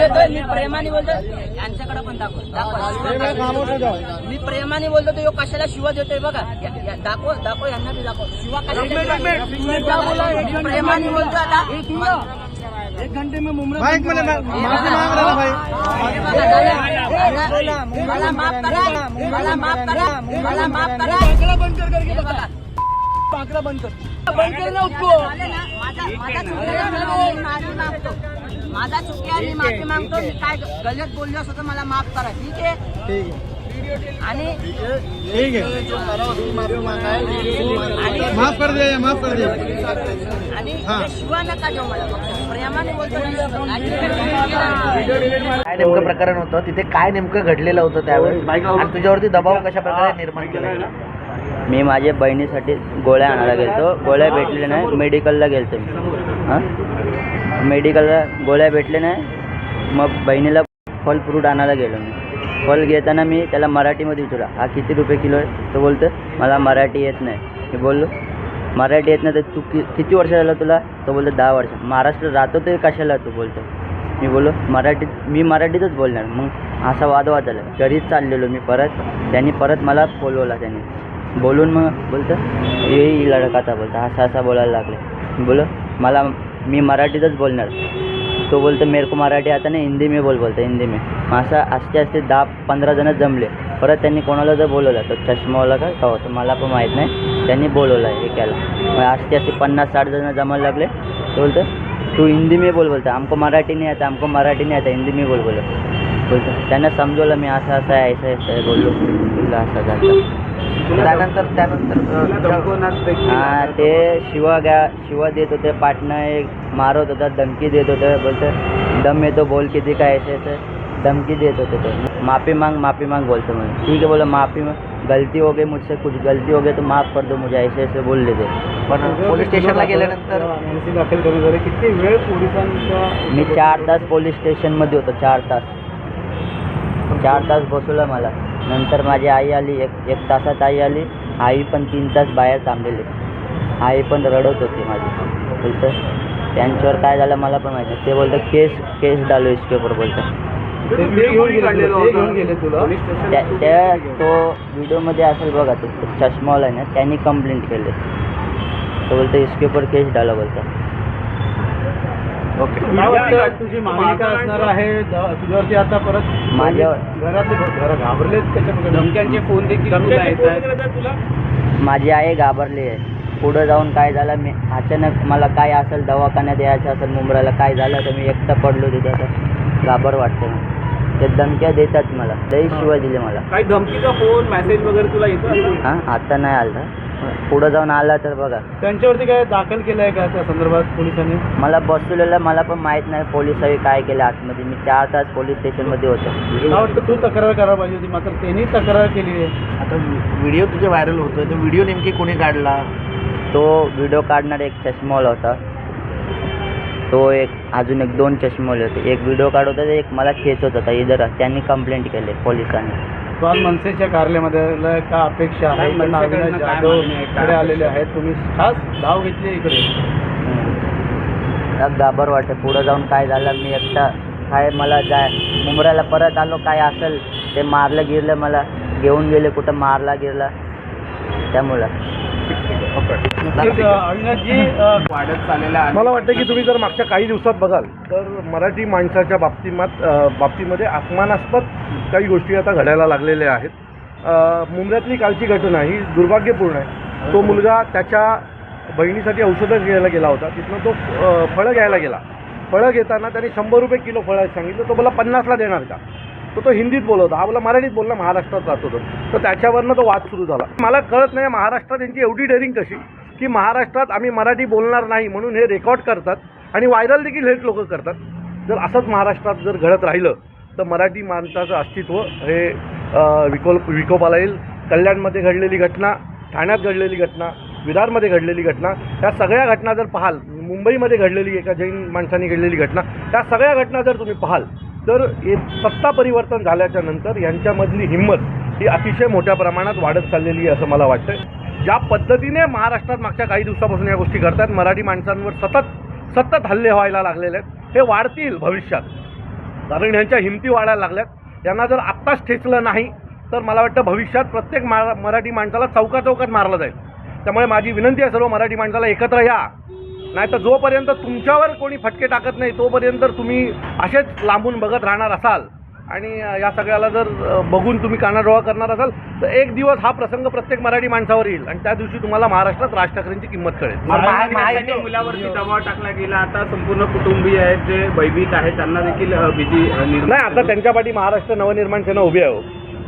देतोय मी प्रेमाने बोलतो यांच्याकडे पण दाखव दाखव. मी प्रेमाने बोलतो तो कशाला शिवा देतोय बघा. दाखव दाखव यांना बी दाखव. शिवा कशाला मी प्रेमाने बोलतो आता. माइकमध्ये मा- माफी माग रहा भाई. मला माफ करा मला माफ करा मला माफ करा. हे बघा. चालेल ना? माझा माझा चुकला मी माफी मागतो. माझा चुकला मी माफी मागतो. मी काय गलत बोललो असतो तर मला माफ करा. ठीक आहे? ठीक है आणि ठीक है आणि माफ कर दिया माफ कर दिया आणि हा. शिवा नका देऊ मला प्रेमाने बोलतो. काय नेमकं प्रकरण होतं? तिथे काय नेमकं घडलेलं होतं त्यावेळेस? आणि तुझ्यावरती दबाव कशा प्रकारे निर्माण केला मी माझ्या बहिणीसाठी गोळ्या आणायला गेलतो. गोळ्या भेटल्या नाही मेडिकलला गेलतो मी. हां? मेडिकलला गोळ्या भेटल्या नाही. मग बहिणीला फल फ्रूट आणायला गेलो मी. फल घेताना मी त्याला मराठीमध्ये विचारला हा किती रुपये किलो आहे? तो बोलतो मला मराठी येत नाही. मी बोललो मराठी येत नाही तर तू कि किती वर्ष झालं तुला? तो बोलतो दहा वर्ष. महाराष्ट्र राहतो ते कशाला? तू बोलतो. मी बोललो मराठीत मी मराठीतच बोलणार. मग असा वादवाद झाला. घरीच चाललेलो मी परत. त्यांनी परत मला बोलवला त्यांनी. बोलून मग बोलतं येई लडकाचा आता बोलतं असा बोलायला लागले. बोलो मला मी मराठीतच बोलणार. तो बोलतो मेरे को मराठी आता नाही हिंदी मी बोल बोलतो हिंदी मी असं असते असते दहा पंधरा जण जमले. परत त्यांनी कोणाला जर बोलवलं तर चष्मावाला का का होतं? मला पण माहीत नाही. त्यांनी बोलवलं एकाला मग असते असते पन्नास साठ जण जमायला लागले. तो बोलतो तू हिंदी मी बोल बोलता आमको मराठी नाही आता आमको मराठी नाही आता हिंदी मी बोल बोलतो. बोलतो. त्यांना समजवलं मी असं असं आहे असं असं आहे बोललो. बोललो असं झालं त्यानंतर त्यानंतर हा ते. शिवा गा शिवा देत होते पाटणं एक मारत होता धमकी देत होतं बोलतं दम येतो बोल किती काय असे धमकी देत होते ते. माफी मांग माफी मांग बोलतो म्हणजे ठीक आहे बोला माफी मांग. गलती हो गई मुझसे कुछ गलती हो गई तो माफ कर दो मुझे ऐसे ऐसे बोल देते. पण पोलीस स्टेशनला गेल्यानंतर दाखल करून किती वेळ पोलिसांचा मी चार तास पोलीस स्टेशनमध्ये होतो चार तास. चार तास बसवलं मला. नंतर माझी आई आली एक एक तासात आई आली. आई पण तीन तास बाहेर थांबलेली. आई पण रडत होती माझी. बोलतं त्यांच्यावर काय झालं मला पण माहिती. ते बोलतं केस केस डालो इसके ऊपर बोलतं. त्या त्या तो व्हिडिओमध्ये असेल बघा तो. चष्मावाला आहे ना त्यांनी कंप्लेंट केली. तो बोलतं इसके ऊपर केस डालो बोलतं. ओके. काय वाटतं? तुझी मागणी काय असणार आहे द- तुझ्यावरती आता परत माझ्यावर. घरातले घर घाबरलेत त्याच्या धमक्यांचे फोन देखील तुला येत आहेत माझी आई घाबरली आहे. पुढं जाऊन काय झालं मी अचानक मला काय असेल दवाखान्यात यायचं असेल मुंबईला काय झालं तर मी एकटं पडलो तिथे. तर घाबर वाटतं ते धमक्या देतात मला. लई शिवाय दिले मला. काही धमकीचा फोन मेसेज वगैरे तुला येतो हां आता नाही आलं पुढं जाऊन आला तर बघा. त्यांच्यावरती काय दाखल केलं आहे का त्या संदर्भात पोलिसांनी? मला बसवलेलं मला पण माहीत नाही पोलिसांनी काय केलं आतमध्ये. मी चार तास पोलीस स्टेशनमध्ये होतो. मला वाटतं तू तक्रार करायला पाहिजे होती मात्र त्यांनी तक्रार केली आहे. आता व्हिडिओ तुझे व्हायरल होतोय तो व्हिडिओ नेमकी कोणी काढला? तो व्हिडिओ काढणारा एक चष्मावाला होता. तो एक अजून एक दोन चष्मावाले होते. एक व्हिडिओ काढत होता एक मला खेचत होता. इधर त्यांनी कंप्लेंट केली पोलिसांनी. आज मनसेच्या कार्यालयामध्ये का अपेक्षा आहे? त्यांना अविनाश जाधवकडे आलेले आहेत. तुम्ही खास धाव घेतली इकडे. घाबर वाटतं. पुढं जाऊन काय झालं मी एकटा काय मला जाय. मुंबऱ्याला परत आलो काय असेल ते मारलं गिरलं मला. घेऊन गेले कुठं मारला गिरला. त्यामुळं. वाढत चाललेला मला वाटतं की तुम्ही जर मागच्या काही दिवसात बघाल तर मराठी माणसाच्या बाबतीमात बाबतीमध्ये अपमानास्पद काही गोष्टी आता घडायला लागलेल्या आहेत. मुंबऱ्यातली कालची घटना ही दुर्भाग्यपूर्ण आहे. तो मुलगा त्याच्या बहिणीसाठी औषधं घ्यायला गेला होता. तिथनं तो फळं घ्यायला गेला. फळं घेताना त्याने शंभर रुपये किलो फळं सांगितलं. तो बोला पन्नासला देणार का? तर तो हिंदीत बोलत होता. हा बोला मराठीत बोलला महाराष्ट्रात राहतो तो तर त्याच्यावरनं तो वाद सुरू झाला. मला कळत नाही महाराष्ट्रात यांची एवढी डेअरिंग कशी की महाराष्ट्रात आम्ही मराठी बोलणार नाही म्हणून हे रेकॉर्ड करतात आणि व्हायरल देखील हेच लोक करतात. जर असंच महाराष्ट्रात जर घडत राहिलं तर मराठी माणसाचं अस्तित्व हे विकोल विकोपाला येईल. कल्याणमध्ये घडलेली घटना ठाण्यात घडलेली घटना विरारमध्ये घडलेली घटना त्या सगळ्या घटना जर पाहाल मुंबईमध्ये घडलेली एका जैन माणसाने घडलेली घटना त्या सगळ्या घटना जर तुम्ही पाहाल तर हे सत्ता परिवर्तन झाल्याच्यानंतर यांच्यामधली हिंमत ही अतिशय मोठ्या प्रमाणात वाढत चाललेली आहे असं मला वाटतं ज्या पद्धतीने महाराष्ट्रात मागच्या काही दिवसापासून या गोष्टी घडतात मराठी माणसांवर सतत सतत हल्ले व्हायला लागलेले आहेत. हे वाढतील भविष्यात. कारण ह्यांच्या हिमती वाढायला लागल्यात. यांना जर आत्ताच ठेचलं नाही तर मला वाटतं भविष्यात प्रत्येक मा मराठी माणसाला चौका चौकात मारलं जाईल. त्यामुळे माझी विनंती आहे सर्व मराठी माणसाला एकत्र या. नाही तर जोपर्यंत तुमच्यावर कोणी फटके टाकत नाही तोपर्यंत तुम्ही असेच लांबून बघत राहणार असाल. आणि या सगळ्याला जर बघून तुम्ही कानाडोळा करणार असाल तर एक दिवस हा प्रसंग प्रत्येक मराठी माणसावर येईल आणि त्या दिवशी तुम्हाला महाराष्ट्रात राज ठाकरेंची किंमत कळेल. मुलावरती दबाव टाकला गेला आता संपूर्ण कुटुंबीय आहेत जे भयभीत आहेत त्यांना देखील भीती नाही आता त्यांच्या पाठी महाराष्ट्र नवनिर्माण सेना उभी आहे हो.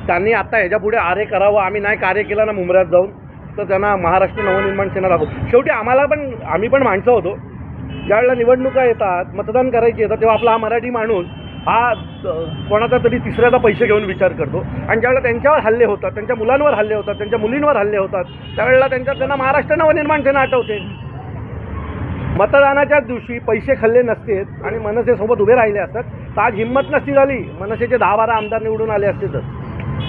त्यांनी आता ह्याच्या पुढे आरे करावं आम्ही नाही कार्य केलं ना मुंबऱ्यात जाऊन. तर त्यांना महाराष्ट्र नवनिर्माण सेना दाखवू. शेवटी आम्हाला पण आम्ही पण माणसं होतो. ज्यावेळेला निवडणुका येतात मतदान करायची येतात तेव्हा आपला हा मराठी माणूस हा कोणाचा तरी तिसऱ्याचा पैसे घेऊन विचार करतो. आणि ज्यावेळेला त्यांच्यावर हल्ले होतात त्यांच्या मुलांवर हल्ले होतात त्यांच्या मुलींवर हल्ले होतात त्यावेळेला त्यांच्या त्यांना महाराष्ट्र नवनिर्माण सेना आठवते. मतदानाच्याच दिवशी पैसे खाल्ले नसतेत आणि मनसेसोबत उभे राहिले असतात तर आज हिंमत नसती झाली. मनसेचे दहा बारा आमदार निवडून आले असते तर.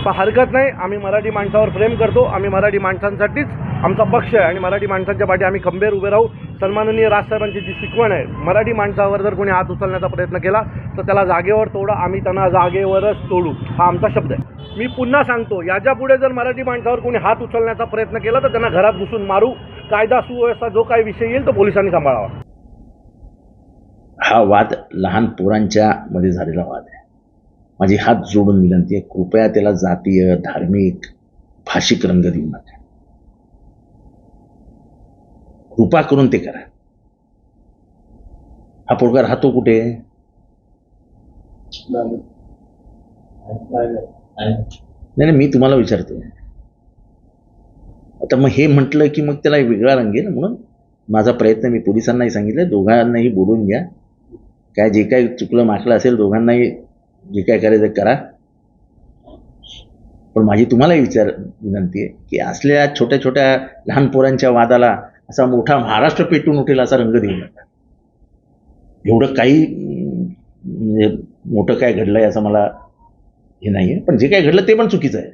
पण हरकत नाही आम्ही मराठी माणसावर प्रेम करतो आम्ही मराठी माणसांसाठीच आमचा पक्ष आहे आणि मराठी माणसांच्या पाठी आम्ही खंबीर उभे राहू. सन्माननीय राजसाहेबांची जी शिकवण आहे मराठी माणसावर जर कोणी हात उचलण्याचा प्रयत्न केला तर त्याला जागेवर तोडा आम्ही त्यांना जागेवरच तोडू हा आमचा शब्द आहे. मी पुन्हा सांगतो याच्यापुढे जर मराठी माणसावर कोणी हात उचलण्याचा प्रयत्न केला तर त्यांना घरात घुसून मारू. कायदा सुव्यवस्था जो काही विषय येईल तो पोलिसांनी सांभाळावा. हा वाद लहान पोरांच्या मध्ये झालेला वाद आहे. माझी हात जोडून विनंती आहे कृपया त्याला जातीय धार्मिक भाषिक रंग देऊ नका कृपा करून ते करा. हा पोरगा राहतो कुठे? नाही नाही मी तुम्हाला विचारतोय. आता मग हे म्हटलं की मग त्याला वेगळा रंग येईल म्हणून माझा प्रयत्न मी पोलिसांनाही सांगितलं दोघांनाही बोलून घ्या. काय जे काही चुकलं माकलं असेल दोघांनाही जे काय करायचं करा. पण माझी तुम्हालाही विचार विनंती आहे की असल्या छोट्या छोट्या लहान पोरांच्या वादाला असा मोठा महाराष्ट्र पेटून उठेल असा रंग देऊ नका. एवढं काही म्हणजे मोठं काय घडलं आहे असं मला हे नाही आहे पण जे काय घडलं ते पण चुकीचं आहे.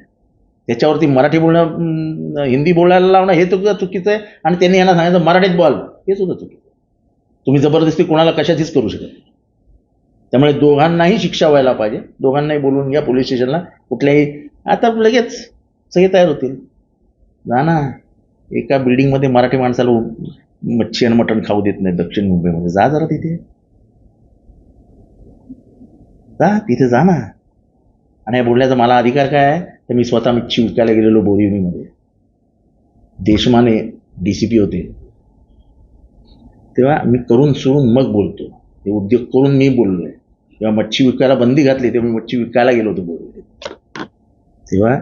त्याच्यावरती मराठी बोलणं हिंदी बोलायला लावणं हे सुद्धा चुकीचं आहे. आणि त्यांनी यांना सांगायचं मराठीत बोल हे सुद्धा चुकीचं आहे. तुम्ही जबरदस्ती कोणाला कशाचीच करू शकत नाही. त्यामुळे दोघांनाही शिक्षा व्हायला पाहिजे. दोघांनाही बोलून घ्या पोलीस स्टेशनला. कुठल्याही आता लगेच सगळे तयार होतील. जा ना. एका बिल्डिंगमध्ये मराठी माणसाला मच्छी आणि मटण खाऊ देत नाही दक्षिण मुंबईमध्ये. जा जरा तिथे. जा तिथे जा ना. आणि या बोलण्याचा मला अधिकार काय आहे? तर मी स्वतः मच्छी विकायला गेलेलो बोरिवलीमध्ये. देशमाने डी सी पी होते. तेव्हा मी करून सोडून मग बोलतो. हे उद्योग करून मी बोललो आहे तेव्हा मच्छी विकायला बंदी घातली तेव्हा मी मच्छी विकायला गेलो होतो बोलवले तेव्हा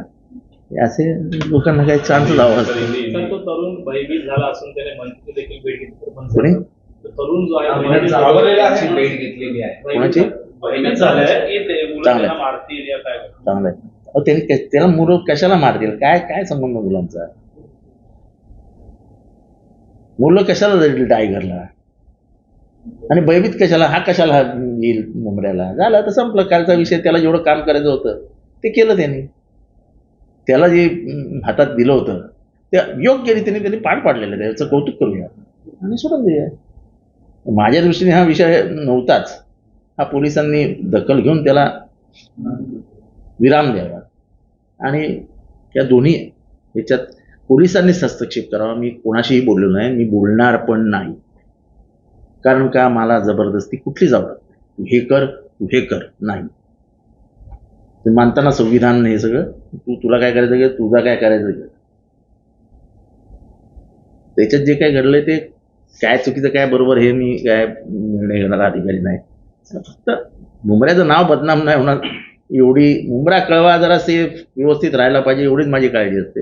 हे असे लोकांना काही चान्स लावा. तर तो तरुण भयभीत झाला असून त्याने मंत्री देखील भेट घेतली. तर पण कोणी? तो तरुण जो आहे भयभीत भेट घेतलेली आहे. कोणाची? भयभीत झालाय की ते मुलं चांगलं. त्यांना मारतील या काय? करतील. चांगलं आहे. अहो त्यांनी क- त्याला मुलं कशाला मारतील? काय काय संबंध मुलांचा? मुलं कशाला जाईल टायगरला? आणि भयभीत कशाला हा कशाला हा येईल मुंबऱ्याला? झाला तर संपलं. कालचा विषय त्याला जेवढं काम करायचं होतं ते केलं त्यांनी. त्याला जे हातात दिलं होतं ते योग्य रीतीने त्यांनी पार पाडलेलं त्याचं कौतुक करूया. आणि सोडून देऊया. माझ्या दृष्टीने हा विषय नव्हताच. हा पोलिसांनी दखल घेऊन त्याला विराम द्यावा. आणि त्या दोन्ही याच्यात पोलिसांनीच हस्तक्षेप करावा. मी कोणाशीही बोललो नाही. मी बोलणार पण नाही. कारण का मला जबरदस्ती कुठली जाऊ तू हे कर तू हे कर. नाही. ते मानताना संविधान हे सगळं तू तुला काय करायचं घे तुझा काय करायचं घे त्याच्यात जे काय घडलंय ते काय चुकीचं काय बरोबर हे मी काय निर्णय घेणारा अधिकारी नाही. फक्त मुंबऱ्याचं नाव बदनाम नाही होणार. एवढी मुंबरा कळवा जरा सेफ व्यवस्थित राहायला पाहिजे एवढीच माझी काळजी असते.